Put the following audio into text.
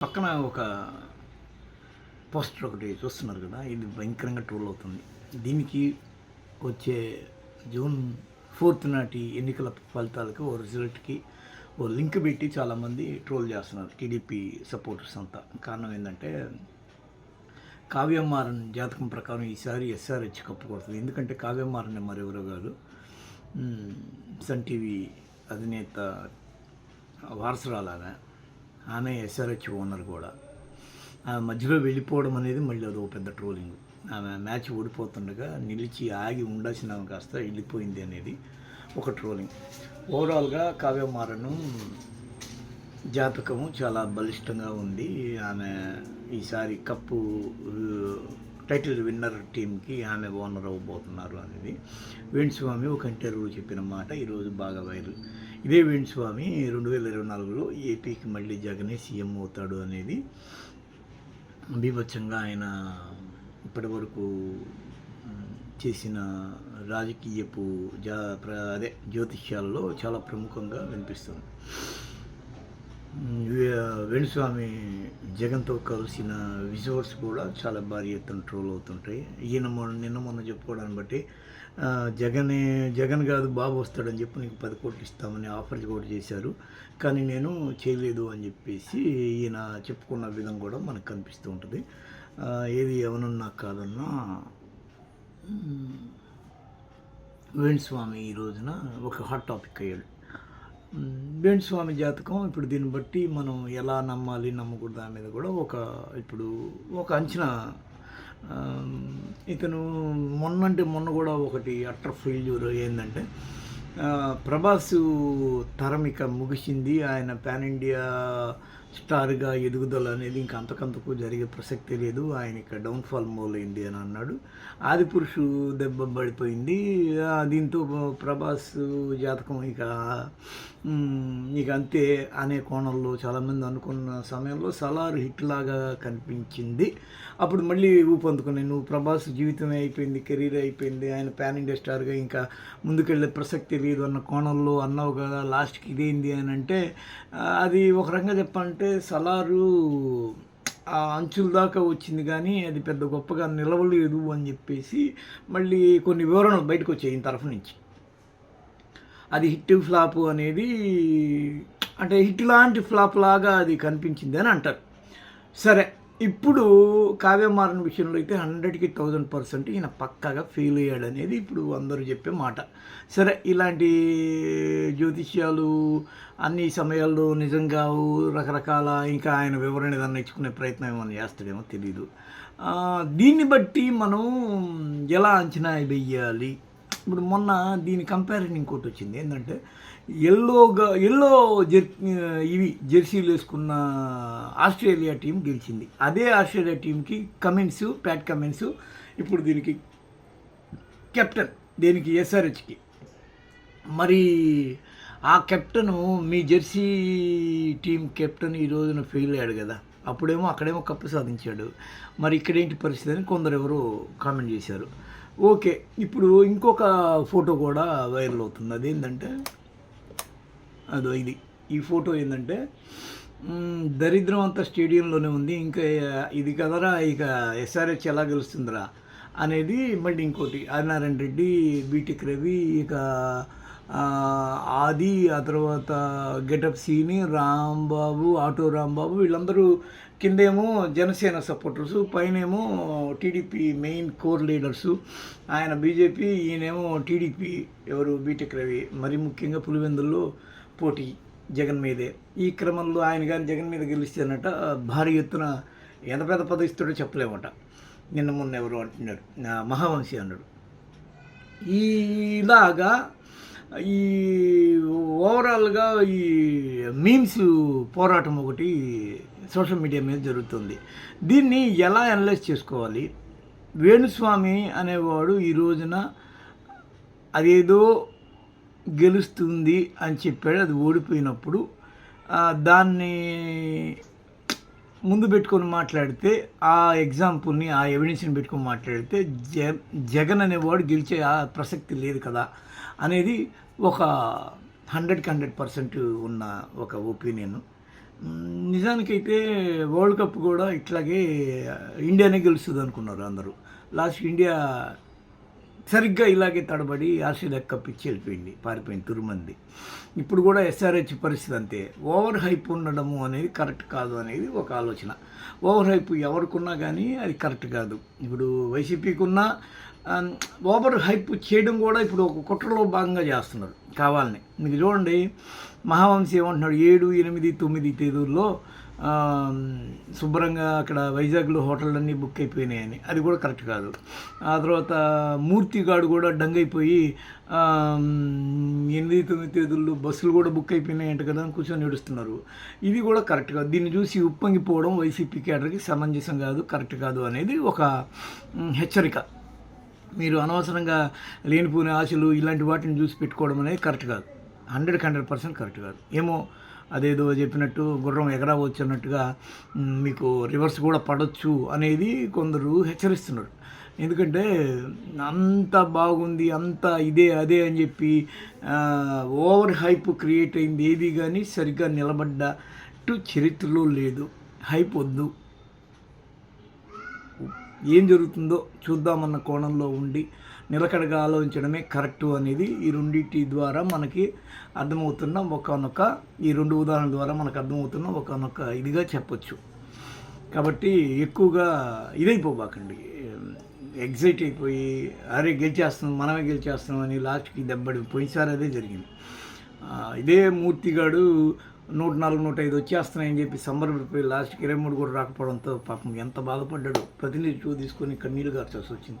పక్కన ఒక పోస్టర్ ఒకటి చూస్తున్నారు కదా ఇది భయంకరంగా ట్రోల్ అవుతుంది. దీనికి వచ్చే జూన్ ఫోర్త్ నాటి ఎన్నికల ఫలితాలకు ఓ రిజల్ట్కి ఓ లింక్ పెట్టి చాలామంది ట్రోల్ చేస్తున్నారు టీడీపీ సపోర్టర్స్ అంతా. కారణం ఏంటంటే కావ్యమారన్ జాతకం ప్రకారం ఈసారి ఎస్ఆర్హెచ్ కప్పుకొడుతుంది ఎందుకంటే కావ్యమారన్ మరెవరో కాదు సన్ టీవీ అధినేత వారసురాలాగా ఆమె ఎస్ఆర్హెచ్ ఓనర్ కూడా. ఆమె మధ్యలో వెళ్ళిపోవడం అనేది మళ్ళీ అదో పెద్ద ట్రోలింగ్ ఆమె మ్యాచ్ ఓడిపోతుండగా నిలిచి ఆగి ఉండాల్సిన ఆమె కాస్త వెళ్ళిపోయింది అనేది ఒక ట్రోలింగ్ ఓవరాల్గా కావ్యమారను జాతకము చాలా బలిష్టంగా ఉంది. ఆమె ఈసారి కప్పు టైటిల్ విన్నర్ టీంకి ఆమె ఓనర్ అవ్వబోతున్నారు అనేది. వేణుస్వామి ఒక ఇంటర్వ్యూలో చెప్పిన మాట ఈరోజు బాగా వైరల్ ఇదే వేణుస్వామి రెండు వేల ఇరవై నాలుగులో ఏపీకి మళ్ళీ జగనే సీఎం అవుతాడు అనేది బీభత్సంగా ఆయన ఇప్పటివరకు చేసిన రాజకీయపు జా ప్ర అదే జ్యోతిష్యాల్లో చాలా ప్రముఖంగా వినిపిస్తుంది. వేణుస్వామి జగన్తో కలిసిన విజువల్స్ కూడా చాలా భారీ ఎత్తున ట్రోల్ అవుతుంటాయి. ఈయన నిన్న మొన్న చెప్పుకోవడాన్ని బట్టి జగన్ జగనే జగన్ కాదు బాబు వస్తాడని చెప్పి నీకు పది కోట్లు ఇస్తామని ఆఫర్లు కూడా చేశారు. కానీ నేను చేయలేదు అని చెప్పేసి ఈయన చెప్పుకున్న విధం కూడా మనకు కనిపిస్తూ ఉంటుంది. ఏది ఎవరన్నా కాదన్నా వేణుస్వామి ఈ రోజున ఒక హాట్ టాపిక్ అయ్యాడు. వేణు స్వామి జాతకం ఇప్పుడు దీన్ని బట్టి మనం ఎలా నమ్మాలి నమ్మకూడదు దాని మీద కూడా ఒక ఇప్పుడు ఒక అంచనా. ఇతను మొన్నంటే మొన్న కూడా ఒకటి అట్టర్ ఫెయిల్యూర్ ఏంటంటే ప్రభాస్ తరం ఇక ముగిసింది. ఆయన పాన్ ఇండియా స్టార్గా ఎదుగుదల అనేది ఇంకా అంతకంతకు జరిగే ప్రసక్తి లేదు. ఆయన ఇక డౌన్ఫాల్ మూలైంది అని అన్నాడు. ఆది పురుషు దెబ్బ పడిపోయింది. దీంతో ప్రభాస్ జాతకం ఇక నీకు అంతే అనే కోణంలో చాలామంది అనుకున్న సమయంలో సలార్ హిట్ లాగా కనిపించింది. అప్పుడు మళ్ళీ ఊపందుకున్నాయి నువ్వు ప్రభాస్ జీవితమే అయిపోయింది కెరీర్ అయిపోయింది ఆయన పాన్ ఇండియా స్టార్గా ఇంకా ముందుకెళ్ళే ప్రసక్తి లేదు అన్న కోణంలో అన్నావు కదా లాస్ట్కి ఇదేంది అని అంటే అది ఒక రకంగా చెప్పాలంటే సలారు ఆ అంచుల దాకా వచ్చింది కానీ అది పెద్ద గొప్పగా నిలవలేదు అని చెప్పేసి మళ్ళీ కొన్ని వివరణలు బయటకు వచ్చాయి ఈ తరఫు నుంచి. అది హిట్ ఫ్లాప్ అనేది అంటే హిట్ లాంటి ఫ్లాప్ లాగా అది కనిపించింది అని అంటారు. సరే ఇప్పుడు కావ్యమారణ విషయంలో అయితే హండ్రెడ్కి థౌజండ్ పర్సెంట్ ఈయన పక్కాగా ఫెయిల్ అయ్యాడు అనేది ఇప్పుడు అందరూ చెప్పే మాట. సరే ఇలాంటి జ్యోతిష్యాలు అన్ని సమయాల్లో నిజంగా రకరకాల ఇంకా ఆయన వివరణ ఏదన్నా ఇచ్చుకునే ప్రయత్నం ఏమైనా చేస్తాడేమో తెలియదు దీన్ని బట్టి మనం ఎలా అంచనా వేయాలి? ఇప్పుడు మొన్న దీని కంపారిజన్ ఇంకోటి వచ్చింది. ఏంటంటే ఎల్లోగా ఎల్లో జెర్ ఇవి జెర్సీలు వేసుకున్న ఆస్ట్రేలియా టీం గెలిచింది. అదే ఆస్ట్రేలియా టీంకి కమిన్స్ ప్యాట్ కమిన్స్ ఇప్పుడు దీనికి కెప్టెన్ దీనికి ఎస్ఆర్హెచ్కి మరి ఆ కెప్టెను మీ జెర్సీ టీం కెప్టెన్ ఈ రోజున ఫెయిల్ అయ్యాడు కదా. అప్పుడేమో అక్కడేమో కప్పు సాధించాడు. మరి ఇక్కడేంటి పరిస్థితి అని కొందరు ఎవరు కామెంట్ చేశారు. ఓకే ఇప్పుడు ఇంకొక ఫోటో కూడా వైరల్ అవుతుంది. అదేంటంటే అదో ఇది. ఈ ఫోటో ఏంటంటే దరిద్రం అంతా స్టేడియంలోనే ఉంది. ఇంకా ఇది కదరా ఇక ఎస్ఆర్హెచ్ ఎలా గెలుస్తుందిరా అనేది మళ్ళీ ఇంకోటి. ఆర్నారాయణ రెడ్డి బీటెక్ రవి ఇక ఆది ఆ తర్వాత గెటప్ సీని రాంబాబు ఆటో రాంబాబు వీళ్ళందరూ కిందేమో జనసేన సపోర్టర్స్ పైనేమో టీడీపీ మెయిన్ కోర్ లీడర్సు. ఆయన బీజేపీ ఈయనేమో టీడీపీ ఎవరు? బీటెక్ రవి. మరి ముఖ్యంగా పులివెందుల్లో పోటీ జగన్ మీదే. ఈ క్రమంలో ఆయన కానీ జగన్ మీద గెలిస్తేనట భారీ ఎత్తున ఎంత పెద్ద పదవి ఇస్తాడో చెప్పలేమట. నిన్న మొన్న ఎవరు అంటున్నాడు మహావంశీ అన్నాడు. ఈలాగా ఈ ఓవరాల్గా ఈ మీమ్స్ పోరాటం ఒకటి సోషల్ మీడియా మీద జరుగుతుంది. దీన్ని ఎలా అనలైజ్ చేసుకోవాలి? వేణుస్వామి అనేవాడు ఈ రోజున అదేదో గెలుస్తుంది అని చెప్పాడు. అది ఓడిపోయినప్పుడు దాన్ని ముందు పెట్టుకొని మాట్లాడితే ఆ ఎగ్జాంపుల్ని ఆ ఎవిడెన్స్ని పెట్టుకొని మాట్లాడితే జ జగన్ అనేవాడు గెలిచే ఆ ప్రసక్తి లేదు కదా అనేది ఒక హండ్రెడ్కి హండ్రెడ్ పర్సెంట్ ఉన్న ఒక ఒపీనియన్. నిజానికైతే వరల్డ్ కప్ కూడా ఇట్లాగే ఇండియానే గెలుస్తుంది అనుకున్నారు అందరూ. లాస్ట్ ఇండియా సరిగ్గా ఇలాగే తడబడి యాసిడ్ ఎక్క పిచ్చి వెళ్ళిపోయింది పారిపోయింది తురుమంది. ఇప్పుడు కూడా ఎస్ఆర్హెచ్ పరిస్థితి అంతే. ఓవర్ హైప్ ఉండడము అనేది కరెక్ట్ కాదు అనేది ఒక ఆలోచన. ఓవర్ హైప్ ఎవరికున్నా కానీ అది కరెక్ట్ కాదు. ఇప్పుడు వైసీపీకి ఉన్న ఓవర్ హైప్ చేయడం కూడా ఇప్పుడు ఒక కుట్రలో భాగంగా చేస్తున్నారు కావాలని. మీకు చూడండి మహావంశీ ఏమంటున్నాడు ఏడు ఎనిమిది తొమ్మిది తేదీల్లో శుభ్రంగా అక్కడ వైజాగ్లో హోటళ్ళన్నీ బుక్ అయిపోయినాయని. అది కూడా కరెక్ట్ కాదు. ఆ తర్వాత మూర్తిగాడు కూడా డంగైపోయి అయిపోయి ఎనిమిది తొమ్మిది తేదీల్లో బస్సులు కూడా బుక్ అయిపోయినాయంట కదా అని కూర్చొని ఏడుస్తున్నారు. ఇది కూడా కరెక్ట్ కాదు. దీన్ని చూసి ఉప్పొంగిపోవడం వైసీపీ కేడర్కి సమంజసం కాదు కరెక్ట్ కాదు అనేది ఒక హెచ్చరిక. మీరు అనవసరంగా లేనిపోయిన ఆశలు ఇలాంటి వాటిని చూసి పెట్టుకోవడం అనేది కరెక్ట్ కాదు. హండ్రెడ్కి హండ్రెడ్ పర్సెంట్ కరెక్ట్ కాదు. ఏమో అదేదో చెప్పినట్టు గుర్రం ఎగరవచ్చు అన్నట్టుగా మీకు రివర్స్ కూడా పడవచ్చు అనేది కొందరు హెచ్చరిస్తున్నారు. ఎందుకంటే అంత బాగుంది అంత ఇదే అదే అని చెప్పి ఓవర్ హైప్ క్రియేట్ అయింది ఏది కానీ సరిగ్గా నిలబడ్డట్టు చరిత్రలో లేదు. హైప్ వద్దు. ఏం జరుగుతుందో చూద్దామన్న కోణంలో ఉండి నిలకడగా ఆలోచించడమే కరెక్టు అనేది ఈ రెండింటి ద్వారా మనకి అర్థమవుతున్న ఒకనొక ఈ రెండు ఉదాహరణ ద్వారా మనకు అర్థమవుతున్న ఒకనొక ఇదిగా చెప్పొచ్చు. కాబట్టి ఎక్కువగా ఇదైపోబాకండి. ఎగ్జైట్ అయిపోయి అరే గెలిచేస్తున్నాం మనమే గెలిచేస్తున్నాం అని లాస్ట్కి దెబ్బడి పోయినసారి అదే జరిగింది. ఇదే మూర్తిగాడు నూట నాలుగు నూట ఐదు వచ్చేస్తున్నాయని చెప్పి సంబరపడిపోయి లాస్ట్కి ఇరవై మూడు కూడా రాకపోవడంతో పాపం ఎంత బాధపడ్డాడు ప్రతినిధి షూ తీసుకొని కన్నీళ్ళు గార్చాల్సి వచ్చింది.